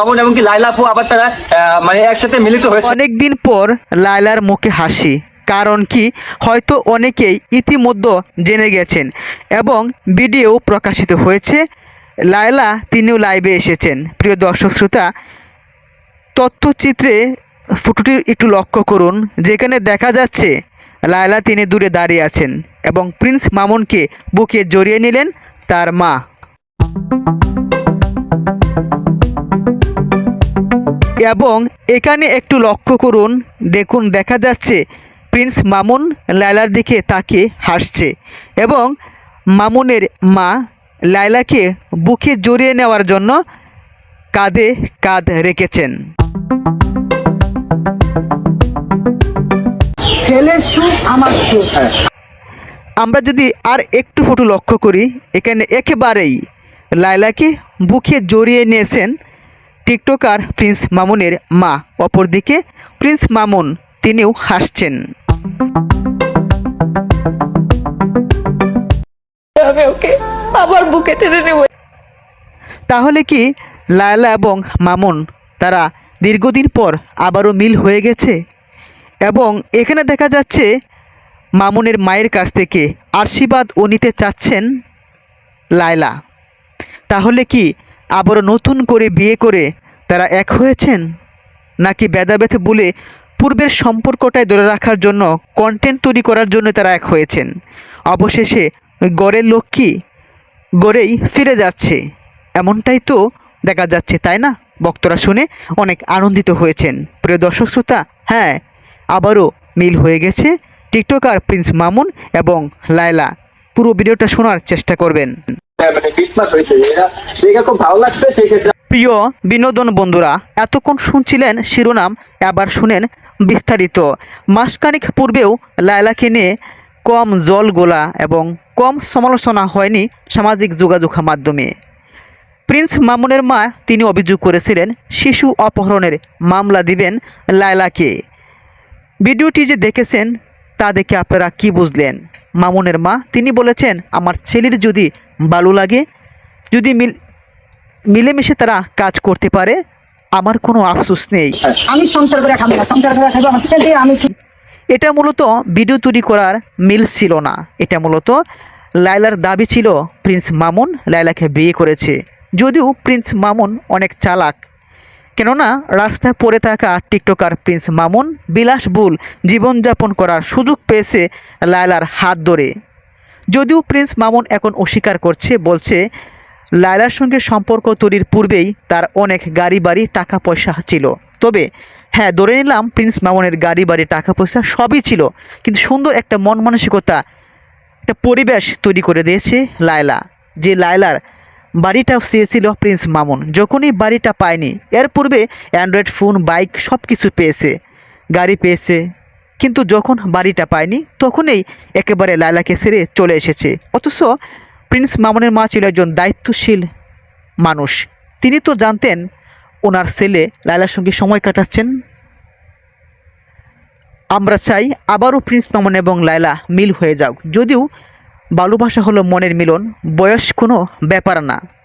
এমনকি লাইলা আপু আবার তারা মানে একসাথে মিলিত হয়েছে। অনেক দিন পর লায়লার মুখে হাসি, কারণ কি হয়তো অনেকেই ইতিমধ্যে জেনে গেছেন এবং ভিডিও প্রকাশিত হয়েছে। লায়লা তিনিও লাইভে এসেছেন। প্রিয় দর্শক শ্রোতা, তথ্যচিত্রে ফটোটি একটু লক্ষ্য করুন, যেখানে দেখা যাচ্ছে লায়লা তিনি দূরে দাঁড়িয়ে আছেন এবং প্রিন্স মামুনকে বুকে জড়িয়ে নিলেন তার মা। এবং এখানে একটু লক্ষ্য করুন। দেখুন দেখা যাচ্ছে প্রিন্স মামুন লায়লার দিকে তাকে হাসছে এবং মামুনের মা লায়লাকে বুকে জড়িয়ে নেওয়ার জন্য কাঁধে কাঁধ রেখেছেন। সুখ আমরা যদি আর একটু ফটো লক্ষ্য করি এখানে একেবারেই লায়লাকে বুকে জড়িয়ে নিয়েছেন টিকটকার প্রিন্স মামুনের মা অপরদিকে প্রিন্স মামুন তিনিও হাসছেন। ওকে আবার বুকে টেনে নেব। তাহলে কি লায়লা এবং মামুন তারা দীর্ঘদিন পর আবারও মিল হয়ে গেছে? এবং এখানে দেখা যাচ্ছে মামুনের মায়ের কাছ থেকে আশীর্বাদ ও নিতে চাচ্ছেন লায়লা। তাহলে কি আবারও নতুন করে বিয়ে করে তারা এক হয়েছেন? নাকি বেদাবেথ বলে পূর্বের সম্পর্কটাই ধরে রাখার জন্য কন্টেন্ট তৈরি করার জন্য তারা এক হয়েছেন? অবশেষে গড়ের লক্ষ্মী গড়েই ফিরে যাচ্ছে। এমনটাই তো দেখা যাচ্ছে, তাই না? বক্তরা শুনে অনেক আনন্দিত হয়েছেন। প্রিয় দর্শক শ্রোতা হ্যাঁ আবারও মিল হয়ে গেছে টিকটকার প্রিন্স মামুন এবং লায়লা। পুরো ভিডিওটা শোনার চেষ্টা করবেন। মানে সেই ক্ষেত্রে প্রিয় বিনোদন বন্ধুরা, এতক্ষণ শুনছিলেন শিরোনাম, এবার শুনেন বিস্তারিত। মাসখানিক পূর্বেও লায়লাকে নিয়ে কম জল গোলা এবং কম সমালোচনা হয়নি সামাজিক যোগাযোগ মাধ্যমে। প্রিন্স মামুনের মা তিনি অভিযোগ করেছিলেন, শিশু অপহরণের মামলা দিবেন লায়লাকে। ভিডিওটি যে দেখেছেন, তা দেখে আপনারা কি বুঝলেন? মামুনের মা, তিনি বলেছেন, আমার ছেলের যদি ভালো লাগে। যদি মিল মিলেমিশে তারা কাজ করতে পারে আমার কোনো আফসোস নেই। আমি সংসার করে খাব সংসার করে খাব আমার ছেলে আমি এটা মূলত ভিডিও তৈরি করার মিল ছিল না। এটা মূলত লায়লার দাবি ছিল প্রিন্স মামুন লায়লাকে বিয়ে করেছে। যদিও প্রিন্স মামুন অনেক চালাক। কেননা রাস্তায় পড়ে থাকা টিকটকার প্রিন্স মামুন বিলাসবুল জীবনযাপন করার সুযোগ পেয়েছে লায়লার হাত ধরে। যদিও প্রিন্স মামুন এখন অস্বীকার করছে, বলছে, লায়লার সঙ্গে সম্পর্ক তৈরির পূর্বেই তার অনেক গাড়ি বাড়ি টাকা পয়সা ছিল। তবে হ্যাঁ ধরে নিলাম প্রিন্স মামুনের গাড়ি বাড়ি টাকা পয়সা সবই ছিল, কিন্তু সুন্দর একটা মন মানসিকতা একটা পরিবেশ তৈরি করে দিয়েছে লায়লা, যে লায়লার বাড়িটাও চেয়েছিল প্রিন্স মামুন। যখনই বাড়িটা পায়নি, এর পূর্বে অ্যান্ড্রয়েড ফোন, বাইক সব কিছু পেয়েছে, গাড়ি পেয়েছে কিন্তু যখন বাড়িটা পায়নি, তখনই একেবারে লায়লাকে সেরে চলে এসেছে। অথচ প্রিন্স মামুনের মা ছিল একজন দায়িত্বশীল মানুষ। তিনি তো জানতেন ওনার ছেলে লায়লার সঙ্গে সময় কাটাচ্ছেন। আমরা চাই আবারও প্রিন্স মামুন এবং লায়লা মিল হয়ে যাক। যদিও ভালোবাসা হলো মনের মিলন, বয়স কোনো ব্যাপার না।